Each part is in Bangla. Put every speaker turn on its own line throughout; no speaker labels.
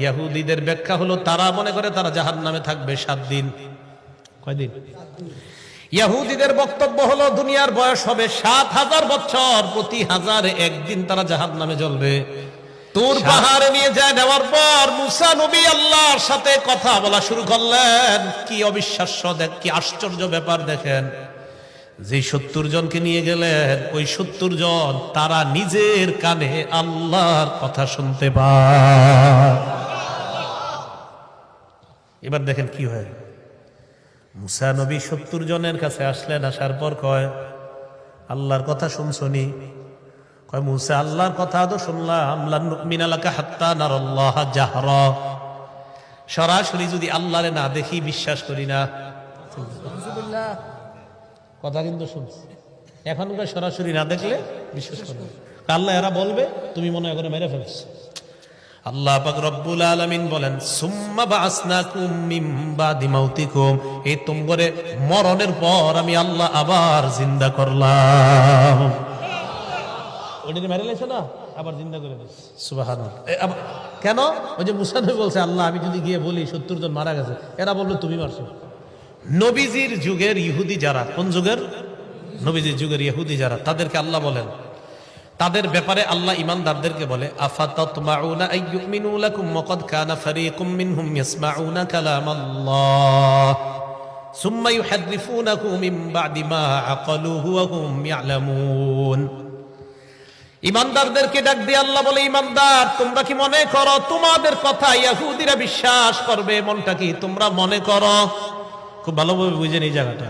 ইয়াহুদিদের ব্যাখ্যা হলো তারা মনে করে তারা জাহান নামে থাকবে সাত দিন। কয়দিন ইয়াহুদিদের বক্তব্য হলো দুনিয়ার বয়স হবে সাত হাজার বছর প্রতি হাজারে একদিন তারা জাহান নামে জ্বলবে। তোর পাহাড়ে নিয়ে যায় নেওয়ার পর মুসা নবী আল্লাহর সাথে কথা বলা শুরু করলেন। কি অবিশ্বাস্য দেখ কি আশ্চর্য ব্যাপার দেখেন। যে সত্তর জনকে নিয়ে গেলেন ওই সত্তর জন তারা নিজের কানে আল্লাহর কথা শুনতে পায়। এবার দেখেন কি হয়। মুসা নবী সত্তর জনের কাছে আসলেন, আসার পর কয়, আল্লাহর কথা শুনছনি? কয়, মুসা, আল্লাহর কথা তো শুনলাম। মিনালাকা হাত্তা নারাল্লাহ জাহরা। সরাসরি যদি আল্লাহরে না দেখি, বিশ্বাস করি না। কথা কিন্তু শুনছি। এখনকার সরাসরি না দেখলে বিশ্বাস করবে আল্লাহ এরা বলবে, তুমি মনে করে মেরে ফেলছো। আল্লাহ পাক রব্বুল আলামিন বলেন সুম্মা বাসনাকুম মিন বাদি মাউতিকুম। এই তোমরে মরণের পর আমি আল্লাহ আবার জিন্দা করলাম। ওটাকে মেরে লেছে না আবার জিন্দা করে কেন? ওই যে মুসা নবী বলছে আল্লাহ আমি যদি গিয়ে বলি সত্তর জন মারা গেছে এরা বলল তুমি মারছো। নবীজির যুগের ইহুদি যারা কোন যুগের? নবীজির যুগের ইহুদি যারা তাদেরকে আল্লাহ বলেন তাদের ব্যাপারে আল্লাহ ইমানদারদেরকে বলে, আফাতাতমাউনা আইয়ুমিনু লাকুম ওয়াকাদ কানা ফারীকুম মিনহুম ইয়াসমাউনা কালামাল্লাহ। সুম্মা ইউহাদ্দিফুনাহু মিন বাদি মা আকালুহু ওয়া হুম ইয়ালামুন। ইমানদারদেরকে ডাক দিয়ে আল্লাহ বলে, ইমানদার, তোমরা কি মনে করো তোমাদের কথা ইয়াহুদিরা বিশ্বাস করবে? মনটা কি তোমরা মনে করো? খুব ভালোভাবে বুঝেন এই জায়গাটা।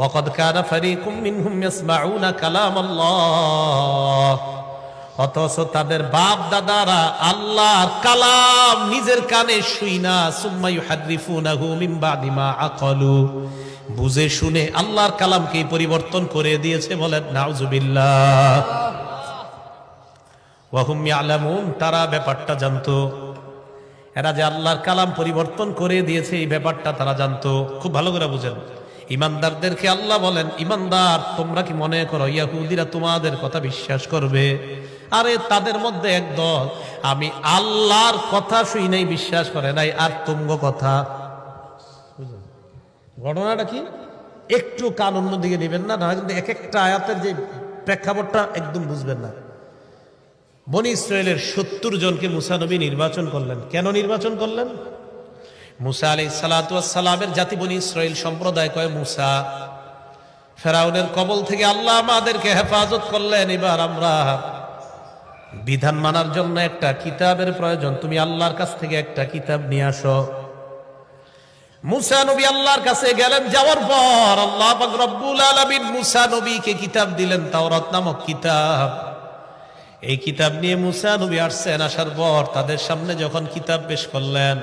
ওয়াকাদ কানা ফারীকুম মিনহুম ইয়াসমাউনা কালামাল্লাহ। অথচ তাদের বাপ দাদারা আল্লাহর কালাম নিজের কানে শুই না, সুম্মা ইউহাদ্রিফুনাহু বাদি মা আকালু। বুঝে শুনে আল্লাহর কালামকে পরিবর্তন করে দিয়েছে বলেন তারা ব্যাপারটা জানতো। এরা যে আল্লাহর কালাম পরিবর্তন করে দিয়েছে, এই ব্যাপারটা তারা জানতো। খুব ভালো করে বুঝেন। ইমানদারদেরকে আল্লাহ বলেন, ইমানদার, তোমরা কি মনে করো ইয়াহুদিরা তোমাদের কথা বিশ্বাস করবে? আরে, তাদের মধ্যে এক দল, আমি আল্লাহর কথা শুই নাই, বিশ্বাস করে নাই, আর তুঙ্গ কথা? ঘটনাটা কি? একটু কান অন্যদিকে নেবেন না না কিন্তু এক একটা আয়াতের যে প্রেক্ষাপটটা একদম বুঝবেন না। বনি ইসরায়েলের সত্তর জনকে মুসা নবী নির্বাচন করলেন। কেন নির্বাচন করলেন? মুসা আলাই সালাতামের জাতি বনি ইসরায়েল সম্প্রদায় কয় মুসা, ফেরাউনের কবল থেকে আল্লাহ আমাদেরকে হেফাজত করলেন, এবার আমরা বিধান মানার জন্য একটা কিতাবের প্রয়োজন, তুমি আল্লাহর কাছ থেকে একটা কিতাব নিয়ে আসো। মুসা নবী আল্লাহর কাছে গেলেন, যাওয়ার পর আল্লাহ রব্বুল আলামিন মুসা নবীকে কিতাব দিলেন, তাওরাত নামক কিতাব। এই কিতাব নিয়ে মুসা নবী আসছেন, আসার পর তাদের সামনে যখন কিতাব পেশ করলেন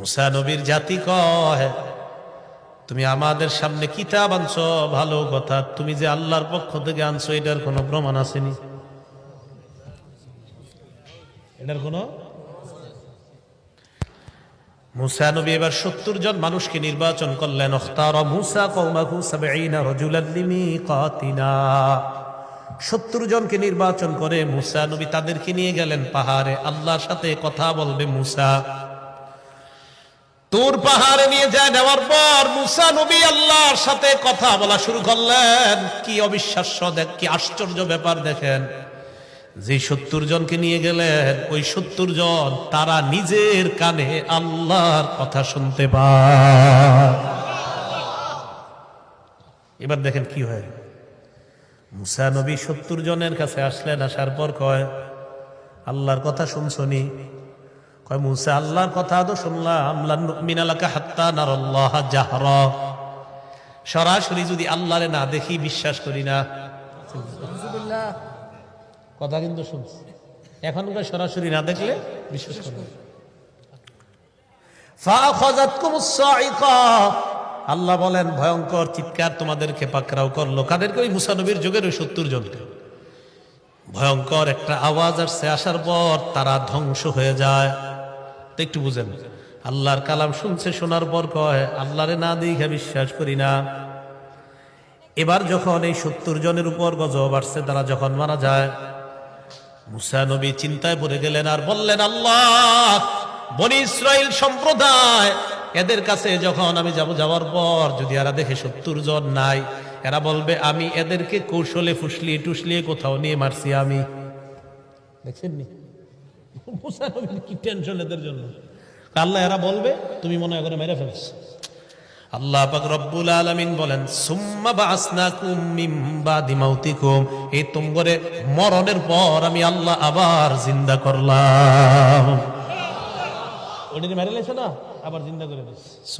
মুসা নবীর জাতি কয়, তুমি আমাদের সামনে কিতাব আনছো? ভালো কথা, তুমি যে আল্লাহর পক্ষ থেকে আনছো, এটার কোনো প্রমাণ আসেনি। এটার কোনো? মুসা নবী এবার সত্তর জন মানুষকে নির্বাচন করলেন। মুসা কৌমাহু লিমিকাতিনা। সত্তর জনকে নির্বাচন করে মুসা নবী তাদেরকে নিয়ে গেলেন পাহাড়ে। আল্লাহর সাথে কথা বলবে মুসা। তোর পাহাড়ে নিয়ে যায় নেওয়ার পর মুসা নবী আল্লাহর সাথে কথা বলা শুরু করলেন। কি অবিশ্বাস্য দেখ, কি আশ্চর্য ব্যাপার দেখেন। যে সত্তর জনকে নিয়ে গেলেন, ওই সত্তর জন তারা নিজের কানে আল্লাহর কথা শুনতে এবার দেখেন কি হয়। মুসা নবী সত্তর জনের কাছে আসলেন, আসার পর কয়, আল্লাহর কথা শুনছনি কয় মুসা আল্লাহর কথা তো শুনলাম মিনালাকা হাত্তা নারাল্লাহ জাহরা। সরাসরি যদি আল্লাহরে না দেখি বিশ্বাস করি না। কথা কিন্তু শুনছি। এখনকার সরাসরি না দেখলে বিশ্বাস করবে আল্লাহ বলেন ভয়ঙ্কর চিৎকার তোমাদেরকে পাকড়াও করল। কাদেরকে? ওই মুসা নবীর যুগের ওই সত্তর জনকে। ভয়ঙ্কর একটা আওয়াজ আসছে আসার পর তারা ধ্বংস হয়ে যায়। তো একটু বুঝেন। আল্লাহর কালাম শুনছে, শোনার পর কয়, আল্লাহরে না দেখে বিশ্বাস করি না। এবার যখন এই সত্তর জনের উপর গজব আসছে, তারা যখন মারা যায়, মুসা নবী চিন্তায় পড়ে গেলেন আর বললেন, আল্লাহ, বনি ইসরাইল সম্প্রদায়, এদের কাছে যখন আমি যাব যাওয়ার পর যদি এরা দেখে সত্তর জন নাই, এরা বলবে, আমি এদেরকে কৌশলে ফুসলিয়ে টুসলিয়ে কোথাও নিয়ে মারছি আমি। দেখছেন নি মুসা নবীর কি টেনশন এদের জন্য? আল্লাহ এরা বলবে, তুমি মনে মেরে ফেলছ। আল্লাহ পাক রব্বুল বলেন, সুম্মা মরণের পর আমি আল্লাহ আবার জিন্দা করলাম। ওইটা মেরে লেছে না? আবার জিন্দা করে দিস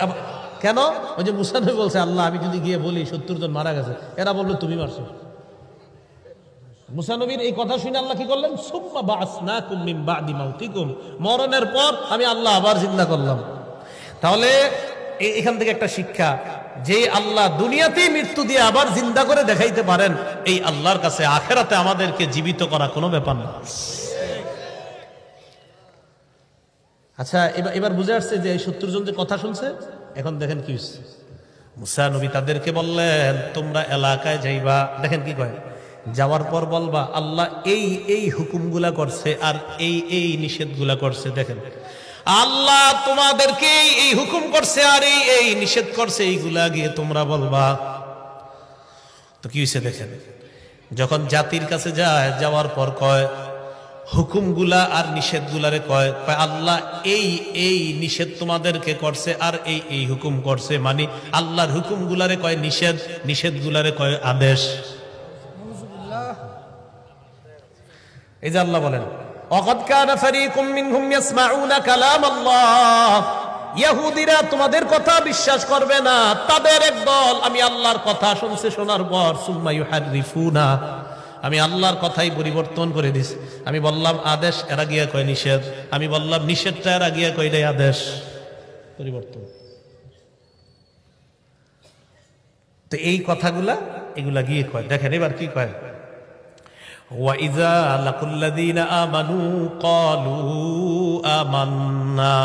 আবার- কেন? ওই যে মুসানবী বলছে, আল্লাহ, আমি যদি গিয়ে বলি সত্তর জন মারা গেছে। এরা বলল, তুমি মারছো। মুসানবীর এই কথা শুনে আল্লাহ কি করলেন? সুম্মা বাসনাকুম মিন বাদি মাউতিকুম। মরণের পর আমি আল্লাহ আবার জিন্দা করলাম। তাহলে এখান থেকে একটা শিক্ষা, যে আল্লাহ দুনিয়াতেই মৃত্যু দিয়ে আবার জিন্দা করে দেখাইতে পারেন, এই আল্লাহর কাছে আখেরাতে আমাদেরকে জীবিত করা কোনো ব্যাপার না। আচ্ছা এবার এবার বুঝে আসছে যে এই সত্তর জন যে কথা শুনছে, এখন দেখেন কি হচ্ছে। মুসা নবী তাদেরকে বললেন, তোমরা এলাকায় যাইবা। দেখেন কি কয়। যাওয়ার পর বলবা, আল্লাহ এই এই হুকুমগুলা করছে আর এই এই নিষেধগুলা করছে, দেখেন। আল্লাহ তোমাদেরকে এই- হুকুম করছে আর এই এই নিষেধ করছে, এইগুলা গিয়ে তোমরা বলবা। তো কি হয়েছে দেখেন? যখন জাতির কাছে যায়, যাওয়ার পর কয়, হুকুমগুলা আর নিষেধগুলারে কয় কয়, আল্লাহ এই এই নিষেধ তোমাদেরকে করছে আর এই এই হুকুম করছে। মানে আল্লাহর হুকুমগুলারে কয় নিষেধ, নিষেধগুলারে কয় আদেশ। এই যে আল্লাহ বলেন ইহুদিরা তোমাদের কথা বিশ্বাস করবে না। তাদের একদল আমি আল্লাহর কথা শুনছে, শোনার পর সুম্মা আমি আল্লাহর কথাই পরিবর্তন করে দিস আমি বললাম, আদেশ এরা গিয়া কয় নিষেধ? আমি বললাম, নিষেধটা এরা গিয়া রে আদেশ। পরিবর্তন। তো এই কথাগুলা এগুলা গিয়ে কয়। দেখেন, এবার কি কয়? وإذا لقوا الذين آمنوا قالوا آمنا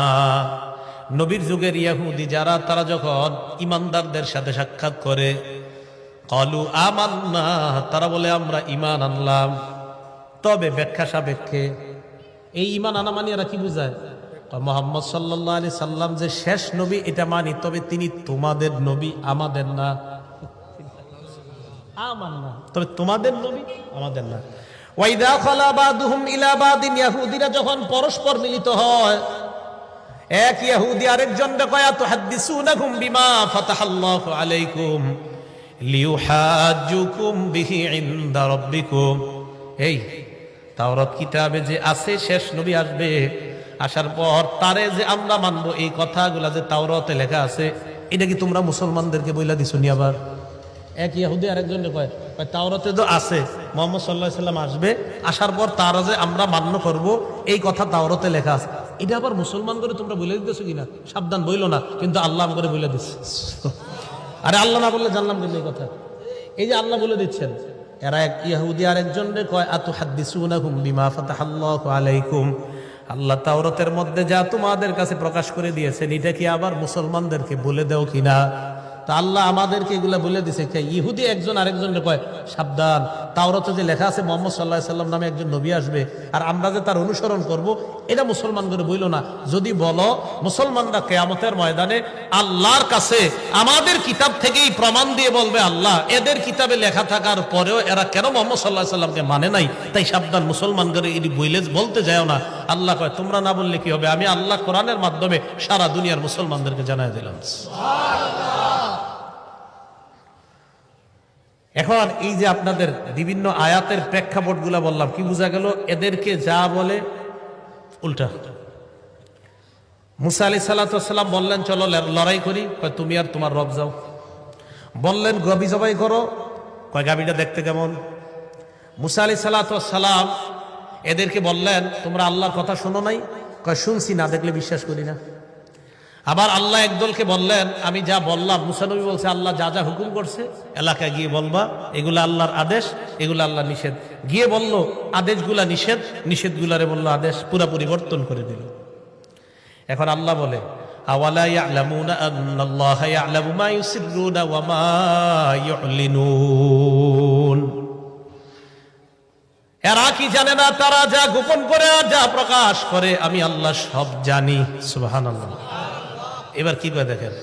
নবীর যুগের ইয়াহুদি যারা তারা যখন ইমানদারদের সাথে সাক্ষাৎ করে কলু আমান্না তারা বলে আমরা ইমান আনলাম তবে ব্যাখ্যা সাপেক্ষে এই ইমান আনা মানে এরা কি বুঝায় কয় মোহাম্মদ সাল্লাহ আলি সাল্লাম যে শেষ নবী এটা মানি তবে তিনি তোমাদের নবী আমাদের না আমার না। তবে তোমাদের নবী আমাদের না। ওয়াইদা খালা বাদুহুম ইলা বাদিন ইয়াহুদিরা যখন পরস্পর মিলিত হয়, এক ইহুদি আরেকজন কয়া তো হাদিসুনাকুম বিমা ফাতাহাল্লাহু আলাইকুম লিউহাজ্জুকুম বিহি ইনদা রাব্বিকুম। এই তাওরাত কিতাবে যে আছে, শেষ নবী আসবে, আসার পর তারে যে আমরা মানবো এই কথাগুলা যে তাওরাতে লেখা আছে, এটা কি তোমরা মুসলমানদেরকে বইলা দিছো নি আবার? এক ইহুদি আরেকজন কয় তাওরাতে তো আছে, মোহাম্মদ সাল্লাহ সাল্লাম আসবে, আসার পর তারা যে আমরা মান্য করব, এই কথা তাওরাতে লেখা আছে। এটা আবার মুসলমান করে তোমরা বলে দিতেছো কিনা? সাবধান, বইলো না, কিন্তু আল্লাহ করে বলে দিচ্ছে। আরে আল্লাহ না বললে জানলাম কিন্তু এই কথা? এই যে আল্লাহ বলে দিচ্ছেন, এরা এক ইহুদি আরেকজন রে কয় আতু হাদিসুনাহুম বিমা ফাতাহাল্লাহু আলাইকুম? আল্লাহ তাওরাতের মধ্যে যা তোমাদের কাছে প্রকাশ করে দিয়েছেন, এটা কি আবার মুসলমানদেরকে বলে দেও কিনা? তা আল্লাহ আমাদেরকে এগুলা বলে দিছে। ইহুদি একজন আরেকজন কয়, সাবধান। তাওরাতে যে লেখা আছে, মোহাম্মদ সাল্লাহ সাল্লাম নামে একজন নবী আসবে, আর আমরা যে তার অনুসরণ করব, এটা মুসলমান করে বইল না। যদি বলো, মুসলমানরা কেয়ামতের ময়দানে আল্লাহর কাছে আমাদের কিতাব থেকেই প্রমাণ দিয়ে বলবে, আল্লাহ, এদের কিতাবে লেখা থাকার পরেও এরা কেন মোহাম্মদ সাল্লাহ সাল্লামকে মানে নাই? তাই সাবধান, মুসলমান করে এটি বইলে বলতে যাও না। আল্লাহ কয়, তোমরা না বললে কি হবে? আমি আল্লাহ কোরআনের মাধ্যমে সারা দুনিয়ার মুসলমানদেরকে জানাই দিলাম। এখন এই যে আপনাদের বিভিন্ন আয়াতের প্রেক্ষাপটগুলা বললাম, কি বোঝা গেল? এদেরকে যা বলে, উল্টা। মুসা আলি সাল্লাম বললেন, চলো লড়াই করি। কয়, তুমি আর তোমার রব যাও। বললেন গবি জবাই করো। কয় গাবিটা দেখতে কেমন? মুসা আলি সাল্লাম এদেরকে বললেন, তোমরা আল্লাহর কথা শোনো নাই? কয়, শুনছি, না দেখলে বিশ্বাস করি না। আবার আল্লাহ একদলকে বললেন, আমি যা বললাম মুসানবী বলছে, আল্লাহ যা যা হুকুম করছে, এলাকায় গিয়ে বলবা, এগুলো আল্লাহর আদেশ, এগুলো আল্লাহ নিষেধ। গিয়ে বলল, আদেশগুলা নিষেধ। নিষেধগুলারে বলল, আদেশ পুরা পরিবর্তন করে দিল। এখন আল্লাহ বলে এরা কি জানে না, তারা যা গোপন করে আর যা প্রকাশ করে, আমি আল্লাহ সব জানি, সুবহানাল্লাহ। এবার কি করে দেখেন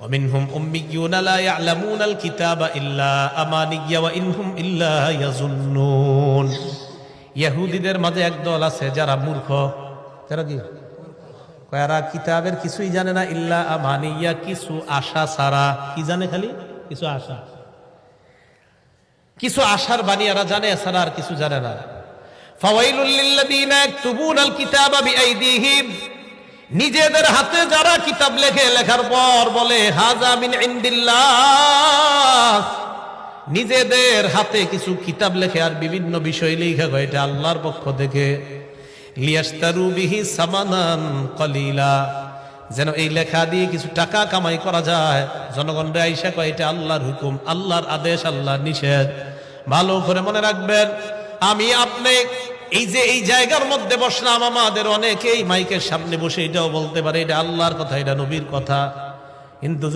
ومنهم أميون لا يعلمون الكتاب إلا أماني وإن هم إلا يظنون ইহুদিদের মাঝে একদল আছে যারা মূর্খ যারা কি এরা কিতাবের কিছুই জানে না ইল্লা আমানিয়া কিছু আশা ছাড়া কি জানে খালি কিছু আশা কিছু আশার বাণী এরা জানে এছাড়া আর কিছু জানে না ফাওয়াইলুল লিল্লাযীনা ইয়াকতুবুনাল কিতাবা বিআইদিহিম নিজেদের হাতে যারা কিতাব লেখে, লেখার পর বলে, হাজা মিন ইনদিল্লাহ। নিজেদের হাতে কিছু কিতাব লেখে আর বিভিন্ন বিষয় লেখা হয় এটা আল্লাহর পক্ষ থেকে। কলিলা। যেন এই লেখা দিয়ে কিছু টাকা কামাই করা যায়। জনগণরা আইসা কয়, এটা আল্লাহর হুকুম, আল্লাহর আদেশ, আল্লাহর নিষেধ। ভালো করে মনে রাখবেন, আমি আপনি এই যে এই জায়গার মধ্যে বসলাম, আমাদের অনেকেই মাইকের সামনে বসে এটাও বলতে পারে, এটা আল্লাহর কথা, এটা নবীর কথা। কিন্তু